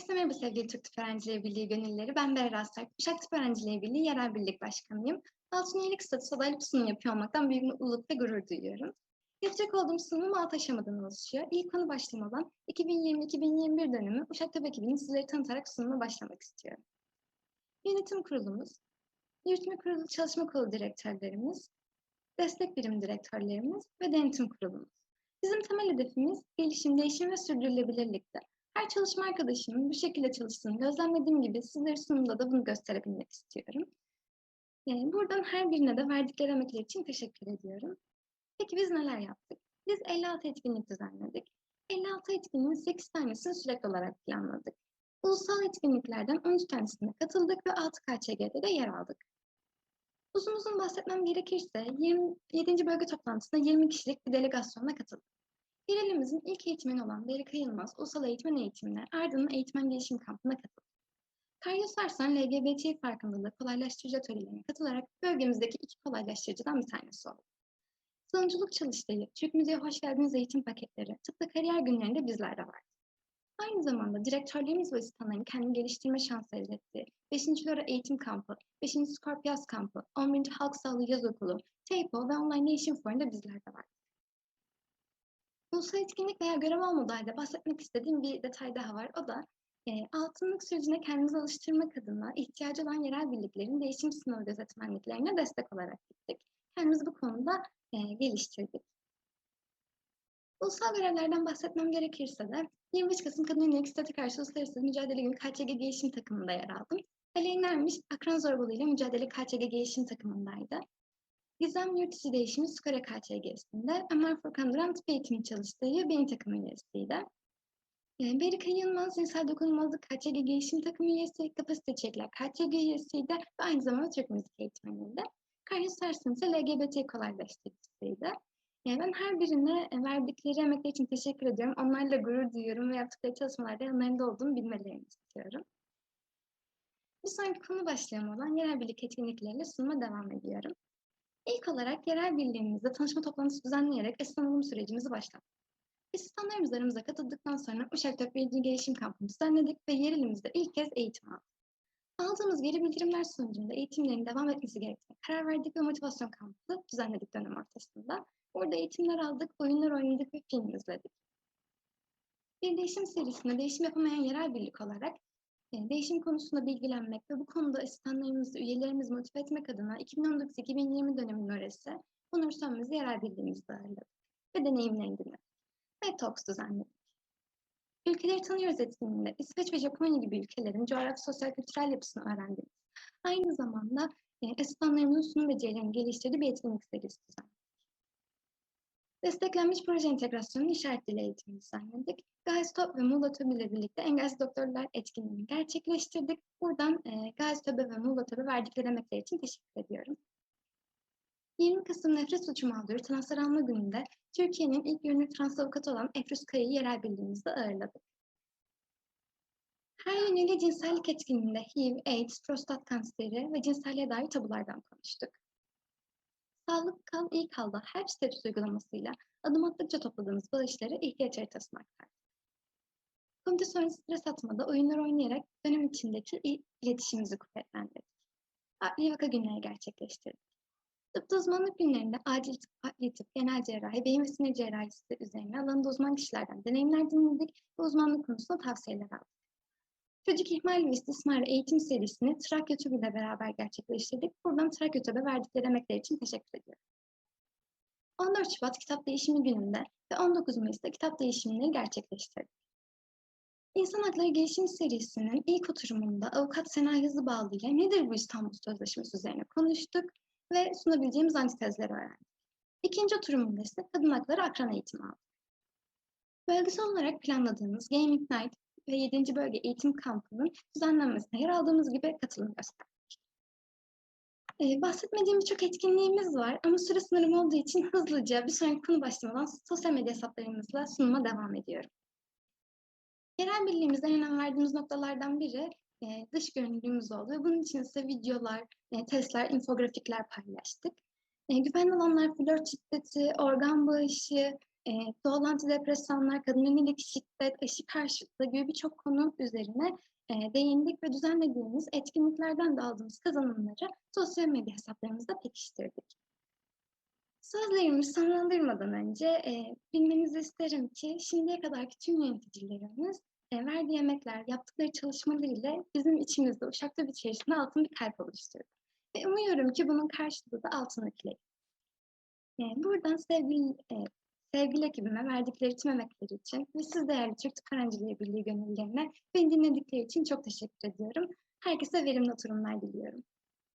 Herkese merhaba sevgili Türk Tıp Öğrencileri Birliği gönülleri. Ben Berra Sarp. Uşak Tıp Öğrencileri Birliği Yerel Birlik Başkanıyım. Altın üyelik statüsü adaylı bir sunum yapıyor olmaktan büyük mutluluk ve gurur duyuyorum. Yapacak olduğum sunum altı aşamadan oluşuyor. İlk konu başlamadan 2020-2021 dönemi Uşak Tıp ekibini sizlere tanıtarak sunuma başlamak istiyorum. Yönetim kurulumuz, yürütme kurulu çalışma kurulu direktörlerimiz, destek birim direktörlerimiz ve denetim kurulumuz. Bizim temel hedefimiz gelişim, değişim ve sürdürülebilirlikte. Her çalışma arkadaşımın bu şekilde çalıştığını gözlemlediğim gibi sizlere sunumda da bunu gösterebilmek istiyorum. Yani buradan her birine de verdikleri emekler için teşekkür ediyorum. Peki biz neler yaptık? Biz 56 etkinlik düzenledik. 56 etkinliğin 8 tanesini sürekli olarak planladık. Ulusal etkinliklerden 13 tanesine katıldık ve 6 KÇG'de de yer aldık. Uzun uzun bahsetmem gerekirse 27. bölge toplantısında 20 kişilik bir delegasyonla katıldık. Yerelimizin ilk eğitmeni olan Berika Yılmaz, Ulusal Eğitmen Eğitimine ardından Eğitmen Gelişim Kampı'na katıldı. Karyos Arslan, LGBT farkındalığı kolaylaştırıcı atölyelerine katılarak bölgemizdeki iki kolaylaştırıcıdan bir tanesi oldu. Sunuculuk çalıştayı, Türk Müziğe Hoş Geldiniz eğitim paketleri, tıpta kariyer günlerinde bizlerde vardı. Aynı zamanda direktörlerimiz ve asistanların kendini geliştirme şansı elde ettiği 5. Lora Eğitim Kampı, 5. Skorp Yaz Kampı, 11. Halk Sağlığı Yaz Okulu, TEYPO ve Online Eğitim Fuarı'nda bizlerde vardı. Ulusal etkinlik veya görev olmadığı halde bahsetmek istediğim bir detay daha var. O da e, altınlık sürecine kendimizi alıştırmak adına ihtiyacı olan yerel birliklerin değişim sınavı gözetmenliklerine destek olarak gittik. Kendimizi bu konuda e, geliştirdik. Ulusal görevlerden bahsetmem gerekirse de 25 Kasım Kadın Yönelik Statü Karşı Mücadele Günü KÇG Gelişim takımında yer aldım. Aleyna Ermiş, akran zorbalığıyla mücadele KÇG Gelişim takımındaydı. Gizem Yurtici Değişimi Skora KÇG'sinde Ömer Furkan Duran tıp eğitimi çalıştığı benim takım üyesiydi. E, Berika Yılmaz, Cinsel Dokunulmazlık KÇG Gelişim Takım üyesi, Kapasite Çekler KÇG üyesiydi ve aynı zamanda Türk Müzik eğitmeniydi. Karyos Sarsın ise LGBT kolaylaştırıcısıydı. Yani ben her birine verdikleri emekler için teşekkür ediyorum. Onlarla gurur duyuyorum ve yaptıkları çalışmalarda yanlarında olduğumu bilmelerini istiyorum. Bir sonraki konu başlığım olan yerel birlik etkinlikleriyle sunuma devam ediyorum. İlk olarak yerel birliğimizde tanışma toplantısı düzenleyerek esnaf sürecimizi başlattık. Asistanlarımız aramıza katıldıktan sonra Uşak Tök Bilgi Gelişim Kampı'nı düzenledik ve yerelimizde ilk kez eğitim aldık. Aldığımız geri bildirimler sonucunda eğitimlerin devam etmesi gerektiğine karar verdik ve motivasyon kampı düzenledik dönem ortasında. Burada eğitimler aldık, oyunlar oynadık ve film izledik. Bir değişim serisinde değişim yapamayan yerel birlik olarak değişim konusunda bilgilenmek ve bu konuda asistanlarımızı, üyelerimizi motive etmek adına 2019-2020 döneminin öğretisi Onur Sönmez'i yerel bildiğimizde ağırladık ve deneyimlerini dinledik. Ve Talks düzenledik. Ülkeleri tanıyoruz etkinliğinde İsveç ve Japonya gibi ülkelerin coğrafi sosyal kültürel yapısını öğrendik. Aynı zamanda e, asistanlarımızın sunum becerilerini geliştirdiği bir etkinlik serisi düzenledik. Desteklenmiş proje entegrasyonunun işaret dili eğitimi düzenledik. Gazi Top ve Muğla ile birlikte Engelsiz Doktorlar etkinliğini gerçekleştirdik. Buradan e, Gazi Töbe ve Muğla Töbe verdikleri emekler için teşekkür ediyorum. 20 Kasım Nefret Suçu Mağduru Transfer Alma Günü'nde Türkiye'nin ilk görünür trans avukatı olan Efruz Kaya'yı yerel birliğimizde ağırladık. Her yönüyle cinsellik etkinliğinde HIV, AIDS, prostat kanseri ve cinselliğe dair tabulardan konuştuk. Sağlık Kal İyi Kal'da her statüs uygulamasıyla adım attıkça topladığımız bağışları ihtiyaç haritasına aktardık. Komite sonrası stres atmada oyunlar oynayarak dönem içindeki iletişimimizi kuvvetlendirdik. Adli vaka günleri gerçekleştirdik. Tıpta uzmanlık günlerinde acil tıp, adli tıp, genel cerrahi, beyin ve sinir cerrahisi üzerine alanında uzman kişilerden deneyimler dinledik ve uzmanlık konusunda tavsiyeler aldık. Çocuk ihmal ve istismar eğitim serisini Trakya TÜB ile beraber gerçekleştirdik. Buradan Trakya TÜB'e verdikleri emekler için teşekkür ediyorum. 14 Şubat Kitap Değişimi gününde ve 19 Mayıs'ta kitap değişimini gerçekleştirdik. İnsan Hakları Gelişim serisinin ilk oturumunda avukat Sena Yazıbağlı ile nedir bu İstanbul Sözleşmesi üzerine konuştuk ve sunabileceğimiz antitezleri öğrendik. İkinci oturumunda ise kadın hakları akran eğitimi aldık. Bölgesel olarak planladığımız Gaming Night ve 7. Bölge Eğitim Kampı'nın düzenlenmesine yer aldığımız gibi katılım gösterdik. Ee, bahsetmediğim birçok etkinliğimiz var ama süre sınırım olduğu için hızlıca bir sonraki konu başlamadan sosyal medya hesaplarımızla sunuma devam ediyorum. Yerel birliğimizde önem verdiğimiz noktalardan biri e, dış görünümümüz oldu bunun için ise videolar, e, testler, infografikler paylaştık. E, güvenli alanlar, flört şiddeti, organ bağışı, e, doğal antidepresanlar, kadın yönelik şiddet, aşı karşıtlığı gibi birçok konu üzerine e, değindik ve düzenlediğimiz etkinliklerden de aldığımız kazanımları sosyal medya hesaplarımızda pekiştirdik. Sözlerimi sonlandırmadan önce e, bilmenizi isterim ki şimdiye kadarki tüm yöneticilerimiz e, verdiği emekler, yaptıkları çalışmalarıyla bizim içimizde Uşak'ta bir içerisinde altın bir kalp oluşturdu. Ve umuyorum ki bunun karşılığı da altındakiler. E, buradan sevgili, e, sevgili ekibime verdikleri tüm emekleri için ve siz değerli Türk Öğrencileri Birliği gönüllerine beni dinledikleri için çok teşekkür ediyorum. Herkese verimli oturumlar diliyorum.